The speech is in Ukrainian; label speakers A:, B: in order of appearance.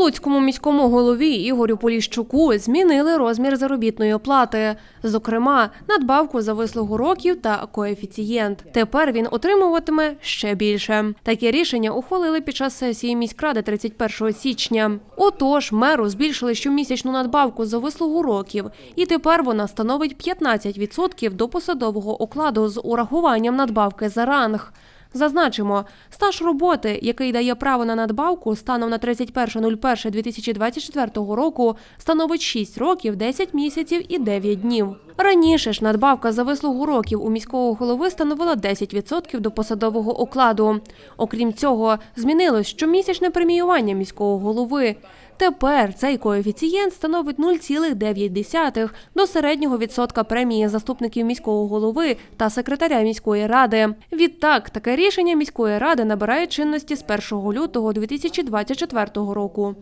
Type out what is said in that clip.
A: Луцькому міському голові Ігорю Поліщуку змінили розмір заробітної плати, зокрема, надбавку за вислугу років та коефіцієнт. Тепер він отримуватиме ще більше. Таке рішення ухвалили під час сесії міськради 31 січня. Отож, меру збільшили щомісячну надбавку за вислугу років, і тепер вона становить 15% до посадового окладу з урахуванням надбавки за ранг. Зазначимо, стаж роботи, який дає право на надбавку станом на 31.01.2024 року, становить 6 років, 10 місяців і 9 днів. Раніше ж надбавка за вислугу років у міського голови становила 10% до посадового окладу. Окрім цього, змінилось щомісячне преміювання міського голови. Тепер цей коефіцієнт становить 0,9 до середнього відсотка премії заступників міського голови та секретаря міської ради. Відтак, таке рішення міської ради набирає чинності з 1 лютого 2024 року.